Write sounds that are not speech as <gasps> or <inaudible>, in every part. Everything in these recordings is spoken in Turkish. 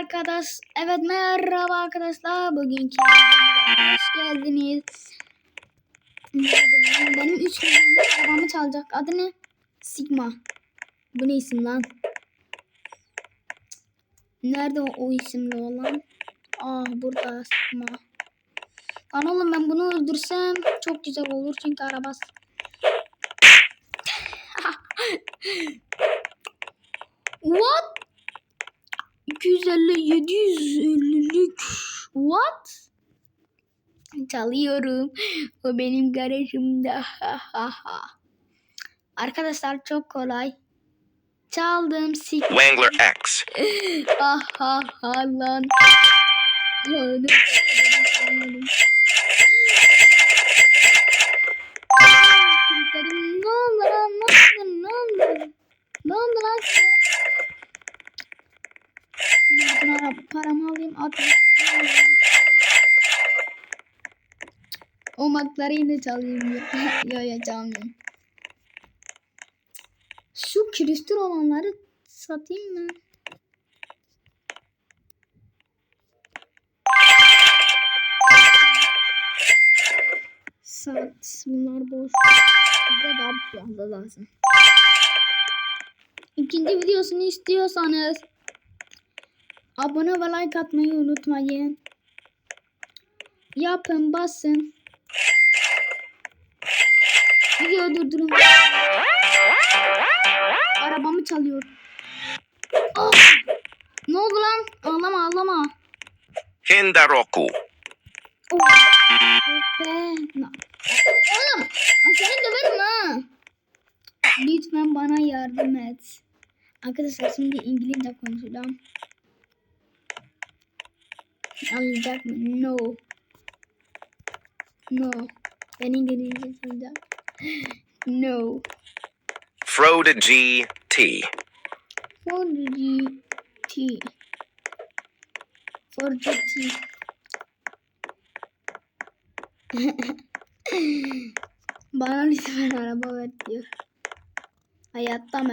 arkadaş. Evet merhaba arkadaşlar. Bugünkü hoş geldiniz. Benim 3 milyonluk arabamı çalacak. Adı ne? Sigma. Bu ne isim lan? Nerede o, o isimli olan? Ah burada Sigma. Lan oğlum ben bunu öldürsem çok güzel olur çünkü arabası. <laughs> What? 250 750'lik. What? Çalıyorum. O benim garajımda. Arkadaşlar çok kolay. Çaldım sik. Wangler X. <laughs> Ha ha ha lan. Lan. Ne oldu lan? Ne oldu? Ne oldu? Ne oldu lan size? Ben ara paramı alayım atayım. O makları yine çalayım. ya <laughs> ya çalmayayım. Şu külüstür olanları satayım mı? Sat. Bunlar boş. Bize daha fazla lazım. İkinci videosunu istiyorsanız abone ve like atmayı unutmayın. Yapın basın. Video durdurun. Arabamı çalıyor. Ah! Ne oldu lan? Ağlama ağlama. Hendaroku. Oh. Oh Oğlum seni döverim ha. Lütfen bana yardım et. Arkadaşlar şimdi İngilizce konuşacağım. Anlayacak mı? No. No. Ben İngilizce konuşacağım. No. Froda G T. For the T. The T. <laughs> Bana lütfen araba ver diyor. Hayatta mı?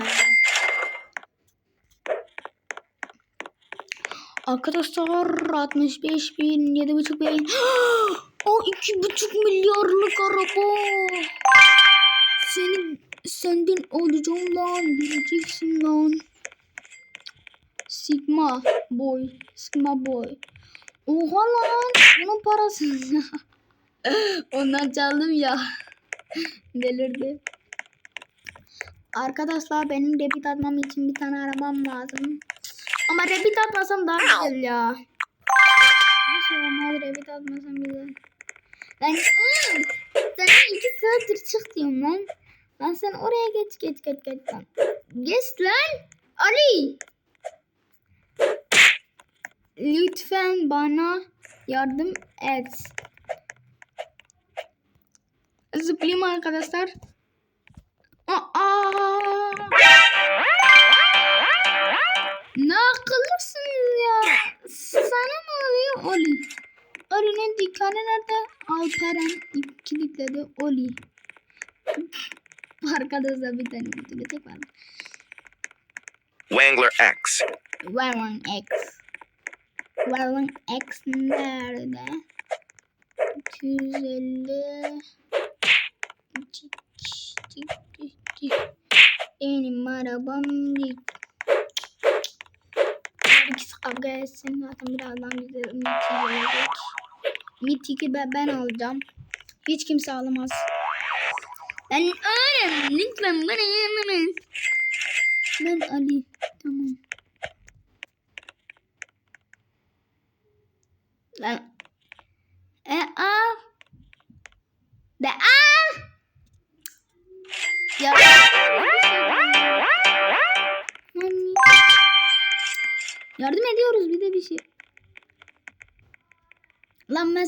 Arkadaşlar 65 bin, 7,5 bin. <gasps> O 2,5 milyarlık araba. Senin senden alacağım lan. Bileceksin lan. Sigma boy. Sigma boy. Oha lan. Bunun parası. <laughs> Ondan çaldım ya. <laughs> Delirdi. Arkadaşlar benim debit atmam için bir tane arabam lazım. Ama debit atmasam daha güzel ya. Neyse olmaz debit atmasam güzel. Ben ıı, sana iki saattir çık diyorum lan. Lan sen oraya geç geç geç geç lan. Geç lan. Ali. Lütfen bana yardım et. Zıplayayım arkadaşlar. Aa! Ne akıllısınız ya. Sana ne oluyor Oli? Oli'nin dükkanı nerede? Alperen kilitledi Oli. Arkadaşlar bir tane bitecek var. Wangler X. Warren X. Warren X nerede? 250 Cik, cik, cik, cik. Benim arabam değil. Etsin. Zaten birazdan bize Mythic gelecek. Mythic'i ben, ben alacağım. Hiç kimse alamaz. Ben öğren. Lütfen bana et. Ben Ali. Tamam. Lan.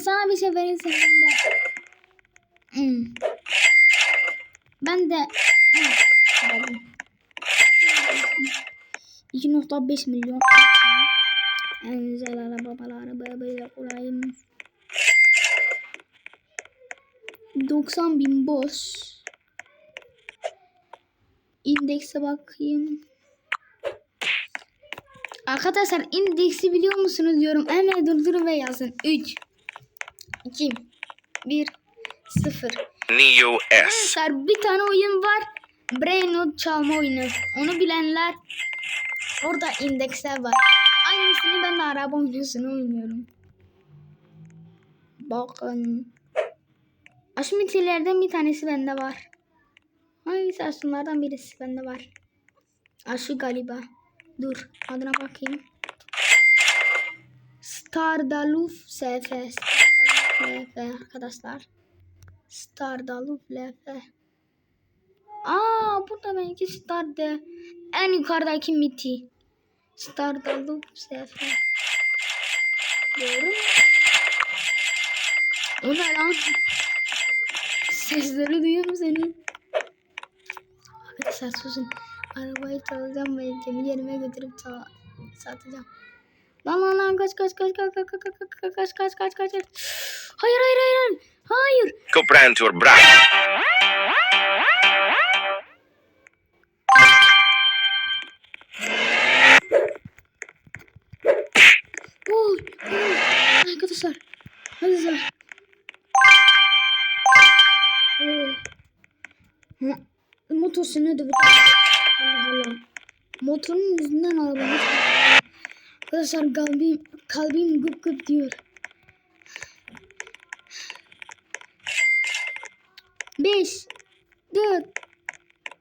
Sana bir şey vereyim sen de. Hmm. Ben de. Hmm. verdim. 2.5 milyon. En güzel araba bala araba böyle kurayım. 90 bin boş. İndekse bakayım. Arkadaşlar indeksi biliyor musunuz diyorum. Hemen durdurun ve yazın. 3 2 1 0 Neo S. Arkadaşlar bir tane oyun var. Brain Not çalma oyunu. Onu bilenler orada indeksler var. Aynısını ben de araba oyuncusunu oynuyorum. Bakın. Aşmitilerden bir tanesi bende var. Hangisi aslınlardan birisi bende var. Aşı galiba. Dur adına bakayım. Stardaluf SF. LF arkadaşlar. Stardaluf LF. Aa burada belki Star'da en yukarıdaki miti. Stardaluf SF. Doğru mu? O ne lan? Sesleri duyuyor musun senin? Arkadaşlar susun. Arabayı çalacağım ve gemi yerime götürüp satacağım. Lan lan lan kaç kaç kaç kaç kaç kaç kaç kaç kaç kaç kaç kaç Hayır hayır hayır hayır. Coprantur Bravo. Oy, oy. Arkadaşlar. Arkadaşlar. Oo. Hı, Motosunu da Allah Allah. Motorun yüzünden arabanı Arkadaşlar kalbim, kalbim gıp gıp diyor. Beş, dört,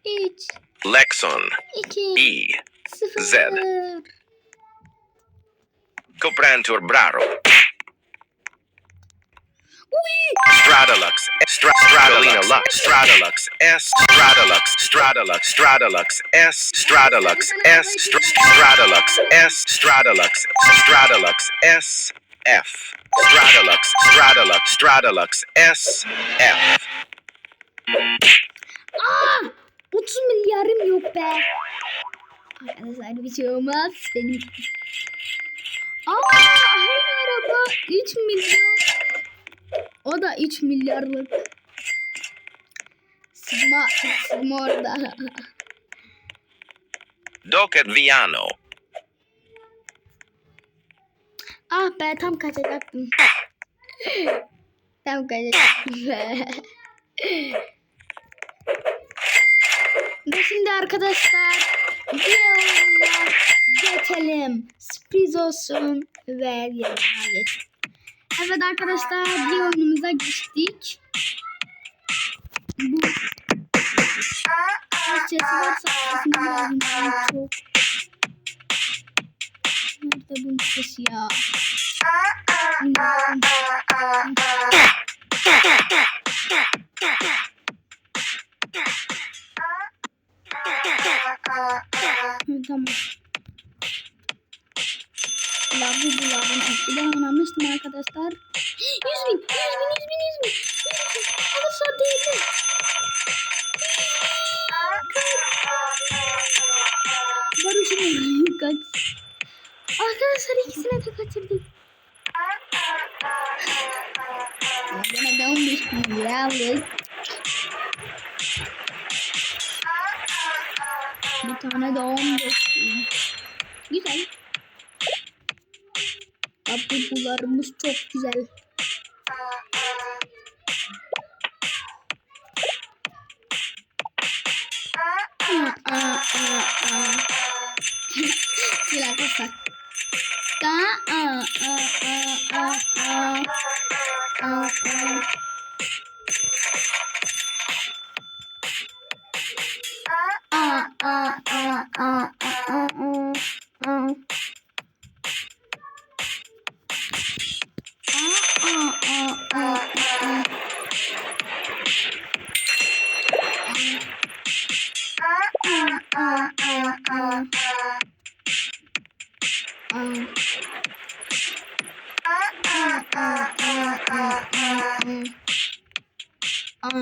üç, Lexon. Iki, E. sıfır. Coprantur Braro. Stradalux, Stra Stradalina Lux, Stradalux, S, Stradalux, Stradalux, Stradalux, S, Stradalux, S, Str Stradalux, S, Stradalux, Stradalux, S, F, Stradalux, Stradalux, Stradalux, S, F. be. Arkadaşlar bir şey olmaz. Benim. Aa, aynı araba 3 milyon. O da 3 milyarlık. Sigma, Sigma orada. Docet Viano, ah be tam kaçacaktım. <laughs> tam kaçacaktım. Ve şimdi arkadaşlar diğer geçelim. Sürpriz olsun ve yerine geç. Evet arkadaşlar diğer oyunumuza geçtik. Bu sesi varsa biraz dinleyin. çok. Nerede bunun sesi ya? Tamam. Lavı bu lavın eskiden oynamıştım arkadaşlar. <gasps> 100 bin, 100 bin, 100 bin, 100 bin. 100 bin. Alırsa değil. Barış'ın <laughs> kaç. Arkadaşlar ikisine de kaçırdık. Bana da 15 bin lira aldık. Tane de 15 bin. Güzel. Kapılarımız çok güzel. <laughs> Bir dakika. Da, aa, aa, aa, aa, aa. Aa, aa.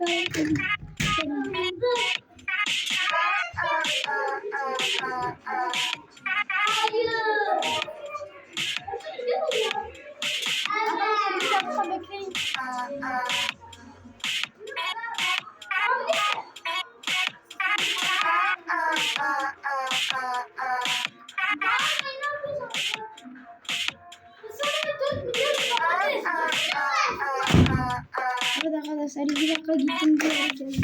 dakika çocuklar. Bir arkadaşlar iki dakika gittim yere geldim.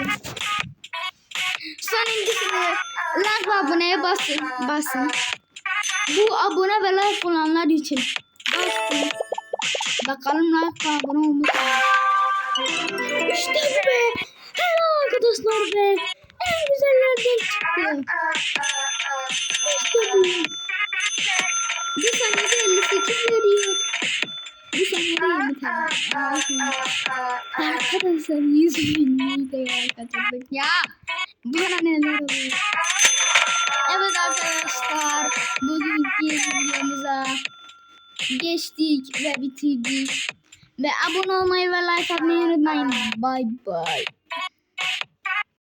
Sonuncusu like ve aboneye basın. basın. Bu abone ve like olanlar için. Bastım. Bakalım like ve abone olmuş mu? İşte be. Hello arkadaşlar be. En güzellerden çıktı. İşte bu. Bir saniyede 58 veriyor. Bir saniyede 20 tane. Arkadaşlar 100 bin videoya kaçırdık ya. Bana neler oluyor? Evet arkadaşlar bugünkü videomuza geçtik ve bitirdik. Ve abone olmayı ve like atmayı unutmayın. Bye bye.